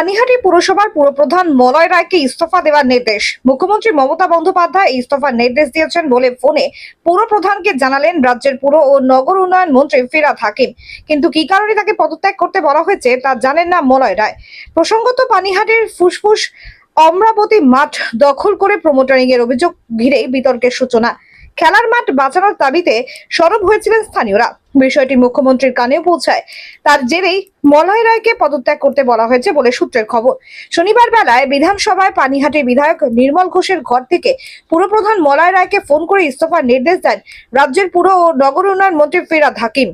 পানিহাটি পুরসভার পুরপ্রধান মলয় রায়কে ইস্তফা দেওয়ার নির্দেশ। মুখ্যমন্ত্রী মমতা বন্দ্যোপাধ্যায় ইস্তফার নির্দেশ দিয়েছেন বলে ফোনে পুরপ্রধানকে জানালেন রাজ্যের পুর ও নগর উন্নয়ন মন্ত্রী ফিরাদ হাকিম। কিন্তু কি কারণে তাকে পদত্যাগ করতে বলা হয়েছে তা জানেন না মলয় রায়। প্রসঙ্গত পানিহাটির ফুসফুস অমরাবতী মাঠ দখল করে প্রমোটারিং এর অভিযোগ ঘিরে বিতর্কের সূচনা। খেলার মাঠ বাঁচানোর দাবিতে সরব হয়েছিলেন স্থানীয়রা। বিষয়টি মুখ্যমন্ত্রীর কানে পৌঁছায়। তার জেরেই মলয় রায়কে পদত্যাগ করতে বলা হয়েছে বলে সূত্রের খবর। শনিবার বেলায় বিধানসভায় পানিহাটের বিধায়ক নির্মল ঘোষের ঘর থেকে পুরপ্রধান মলয় রায়কে ফোন করে ইস্তফার নির্দেশ দেন রাজ্যের পুর ও নগর উন্নয়ন মন্ত্রী ফিরাদ হাকিম।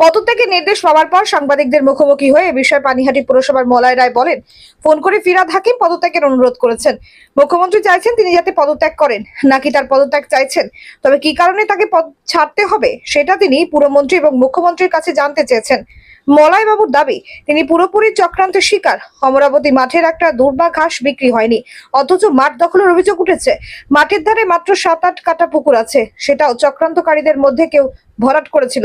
পদত্যাগের নির্দেশ পাওয়ার পর সাংবাদিকদের মুখোমুখি হয়ে এ বিষয়ে পানিহাটি পুরসভার মলয় রায় বলেন, ফোন করে ফিরাদ হাকিম পদত্যাগের অনুরোধ করেছেন। মুখ্যমন্ত্রী চাইছেন তিনি যাতে পদত্যাগ করেন। নাকি তার পদত্যাগ চাইছেন? তবে কি কারণে তাকে পদ ছাড়তে হবে? সেটা তিনি পুরমন্ত্রী এবং মুখ্যমন্ত্রীর কাছে জানতে চেয়েছেন। মলয় বাবুর দাবি, তিনি পুরোপুরি চক্রান্তের শিকার। অমরাবতী মাঠের একটা দুর্বা ঘাস বিক্রি হয়নি। অথচ মাঠ দখলের অভিযোগ উঠেছে। মাঠের ধারে মাত্র সাত আট কাটা পুকুর আছে। সেটাও চক্রান্তকারীদের মধ্যে কেউ ভরাট করেছিল।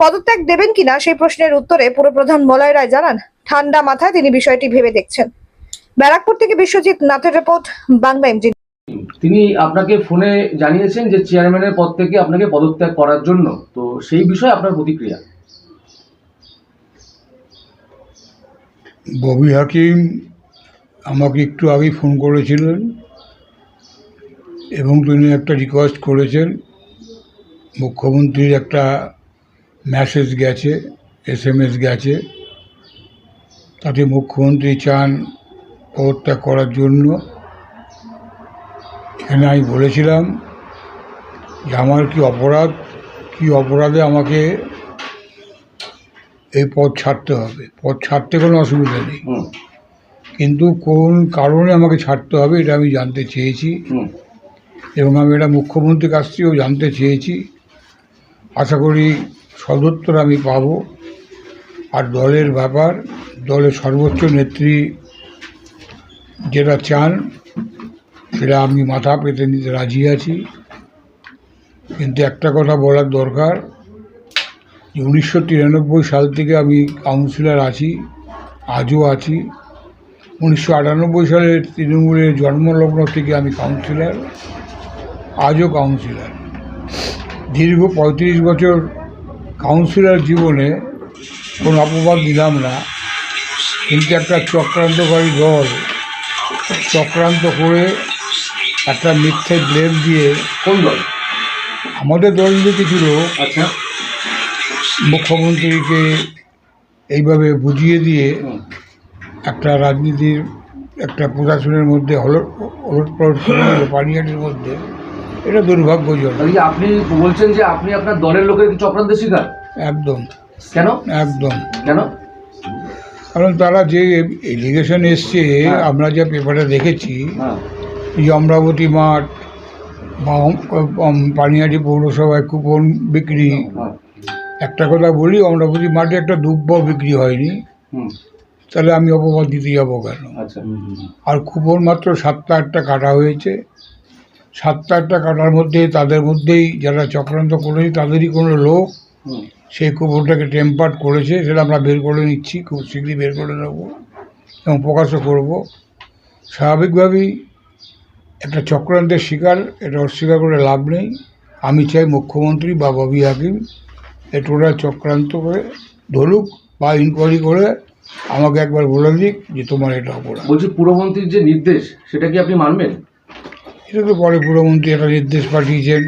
পদত্যাগ দেবেন কিনা সেই প্রশ্নের উত্তরে পুরপ্রধান মলয় রায় জানান, ঠান্ডা মাথায় তিনি বিষয়টি ভেবে দেখছেন। ব্যারাকপুর থেকে বিশ্বজিৎ নাথের রিপোর্ট, বাংলা এমজি। তিনি আপনাকে ফোনে জানিয়েছেন যে চেয়ারম্যানের পদ থেকে আপনাকে পদত্যাগ করার জন্য। তো সেই বিষয়ে আপনার প্রতিক্রিয়া? ববি হাকিম আমাকে একটু আগেই ফোন করেছিলেন এবং তিনি একটা রিকোয়েস্ট করেছেন। মুখ্যমন্ত্রীর একটা মেসেজ গেছে এস এম এস গেছে। তাতে মুখ্যমন্ত্রী চান পদত্যাগ করার জন্য। এখানে আমি বলেছিলাম যে, আমার কি অপরাধ? কি অপরাধে আমাকে এই পথ ছাড়তে হবে। পথ ছাড়তে কোনো অসুবিধা নেই। কিন্তু কোন কারণে আমাকে ছাড়তে হবে এটা আমি জানতে চেয়েছি। এবং আমি এটা মুখ্যমন্ত্রীর কাছ থেকেও জানতে চেয়েছি। আশা করি সদুত্তর আমি পাব। আর দলের ব্যাপার দলের সর্বোচ্চ নেত্রী যেটা চান সেটা আমি মাথা পেতে নিতে রাজি আছি। কিন্তু একটা কথা বলার দরকার উনিশশো তিরানব্বই সাল থেকে আমি কাউন্সিলর আছি আজও আছি। উনিশশো আটানব্বই সালে তৃণমূলের জন্মলগ্ন থেকে আমি কাউন্সিলর আজও কাউন্সিলর দীর্ঘ পঁয়ত্রিশ বছর কাউন্সিলর জীবনে কোনো অপবাদ দিলাম না কিন্তু একটা চক্রান্তকারী দল চক্রান্ত করে একটা মিথ্যে ব্লেম দিয়ে কোন দল? আমাদের দল যে কিছু লোক আচ্ছা। মুখ্যমন্ত্রীকে এইভাবে বুঝিয়ে দিয়ে একটা রাজনীতির একটা প্রশাসনের মধ্যে হলট পানিহাটির মধ্যে এটা দুর্ভাগ্যজনক। যে আপনি বলছেন যে আপনি আপনার দলের লোকের চক্রান্তের শিকার? একদম। কেন? একদম। কেন? কারণ তারা যে এলিগেশন এসছে হ্যাঁ। আমরা যা পেপারে দেখেছি হ্যাঁ। যে অমরাবতী মাঠ বা পানিহাটি পৌরসভায় কুপন বিক্রি হ্যাঁ। একটা কথা বলি অমরাবতী মাঠে একটা দুব্ব বিক্রি হয়নি। তাহলে আমি অপবাদ দিতে যাব কেন? আচ্ছা। আর কুপন মাত্র সাতটা আটটা কাটা হয়েছে। সাতটা আটটা কাটার মধ্যে তাদের মধ্যেই যারা চক্রান্ত করেছে তাদেরই কোনো লোক সেই কুপনটাকে টেম্পার্ড করেছে সেটা আমরা বের করে নিচ্ছি খুব শীঘ্রই বের করে নেব এবং প্রকাশও করব। স্বাভাবিকভাবেই একটা চক্রান্তের শিকার এটা অস্বীকার করে লাভ নেই। আমি চাই মুখ্যমন্ত্রী বা ববি হাকিম ওরা চক্রান্ত করে ধরুক বা ইনকোয়ারি করে আমাকে একবার বলে দিক যে তোমার এটা অপরাধ। বলছি পুরমন্ত্রীর যে নির্দেশ সেটা কি আপনি মানবেন? এটা তো পরে পুরমন্ত্রী একটা নির্দেশ পাঠিয়েছেন।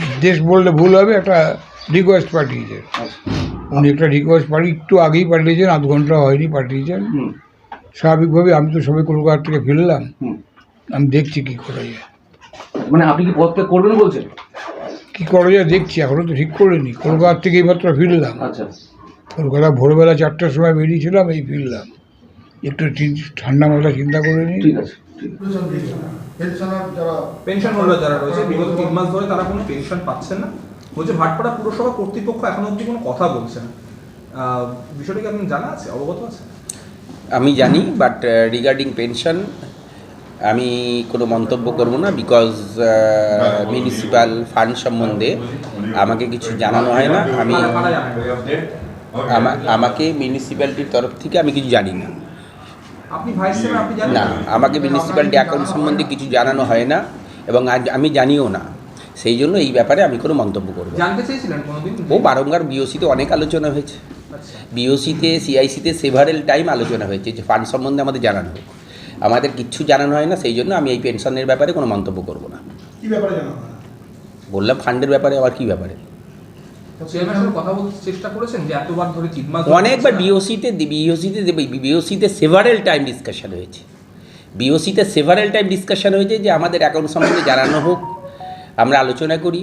নির্দেশ বললে ভুল হবে একটা রিকোয়েস্ট পাঠিয়েছেন। আচ্ছা। উনি একটা রিকোয়েস্ট পাঠি একটু আগেই পাঠিয়েছেন আধ ঘণ্টা হয়নি পাঠিয়েছেন। স্বাভাবিকভাবে আমি তো সবাই কলকাতা থেকে ফিরলাম। আমি দেখছি কী করা যায়। মানে আপনি কি পদত্যাগ করবেন বলছেন? কী করা যায় দেখছি? এখনও তো ঠিক করিনি। কলকাতা থেকে এইমাত্র ফিরলাম। আচ্ছা। কলকাতা ভোরবেলা চারটার সময় বেরিয়েছিলাম এই ফিরলাম। একটু ঠিক- ঠান্ডা মাথা চিন্তা করে নিই। ঠিক আছে। ঠিক পেনশন হোল্ডার যারা রয়েছে বিগত তিন মাস ধরে তারা কোনো পেনশন পাচ্ছেন না। বলছে ভাটপাড়া পুরসভা কর্তৃপক্ষ এখনও অবধি কোনো কথা বলছে না। বিষয়টা কি আপনার জানা আছে? অবগত আছে? আমি জানি বাট রিগার্ডিং পেনশন আমি কোনো মন্তব্য করব না বিকজ মিউনিসিপ্যাল ফান্ড সম্বন্ধে আমাকে কিছু জানানো হয় না। আমি আমাকে মিউনিসিপ্যালিটির তরফ থেকে আমি কিছু জানি না। না আমাকে মিউনিসিপ্যালিটি অ্যাকাউন্ট সম্বন্ধে কিছু জানানো হয় না এবং আজ আমি জানিও না। সেই জন্য এই ব্যাপারে আমি কোনো মন্তব্য করব ও বারংবার বিওসিতে অনেক আলোচনা হয়েছে। বিওসিতে সিআইসিতে সেভারেল টাইম আলোচনা হয়েছে যে ফান্ড সম্বন্ধে আমাদের জানানো হোক। আমাদের কিচ্ছু জানানো হয় না সেই জন্য আমি এই পেনশনের ব্যাপারে কোনো মন্তব্য করব না। কি ব্যাপারে বললাম ফান্ডের ব্যাপারে আবার কী ব্যাপারে? কথা বলতে চেষ্টা করেছেন যে এতবার ধরে তিন মাস অনেকবার বিওসিতে বিওসিতে বিওসিতে সেভারেল টাইম ডিসকাশন হয়েছে। বিওসিতে সেভারেল টাইম ডিসকাশন হয়েছে যে আমাদের অ্যাকাউন্ট সম্বন্ধে জানানো হোক আমরা আলোচনা করি।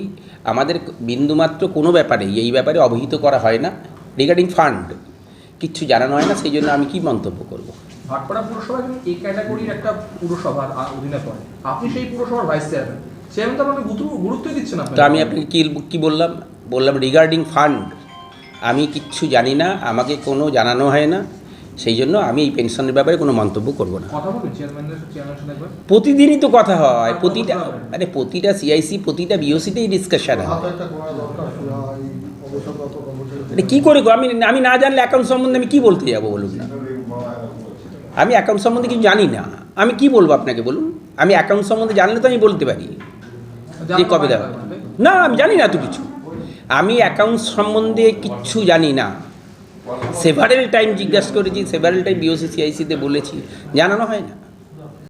আমাদের বিন্দুমাত্র কোনো ব্যাপারে এই ব্যাপারে অবহিত করা হয় না। রিগার্ডিং ফান্ড কিচ্ছু জানানো হয় না সেই জন্য আমি কি মন্তব্য করব? ভাটপাড়া পুরসভা একজন এই ক্যাটাগরির একটা পুরসভার অধীনে পড়ে আপনি সেই পুরসভার ভাইস চেয়ারম্যান চেয়ারম্যান তো আপনাকে গুরুত্বই দিচ্ছে না তো আমি আপনাকে কী কী বললাম? বললাম রিগার্ডিং ফান্ড আমি কিচ্ছু জানি না আমাকে কোনো জানানো হয় না। সেই জন্য আমি এই পেনশনের ব্যাপারে কোনো মন্তব্য করব না। প্রতিদিনই তো কথা হয়। প্রতিটা কথা হবে। আরে প্রতিটা সিআইসি প্রতিটা বিওসিতেই ডিসকাশন হয়। মানে কী করে গো? আমি আমি না জানলে অ্যাকাউন্ট সম্বন্ধে আমি কী বলতে যাব বলুন না। আমি অ্যাকাউন্ট সম্বন্ধে কিছু জানি না। আমি কি বলব আপনাকে বলুন? আমি অ্যাকাউন্ট সম্বন্ধে জানলে তো আমি বলতে পারি। যে কবে দেওয়া। না আমি জানি না তো কিছু। আমি অ্যাকাউন্ট সম্বন্ধে কিচ্ছু জানি না। সেভারেল টাইম জিজ্ঞাসা করেছি সেভারেল টাইম বিওসিসিআইসিতে বলেছি। জানানো হয় না।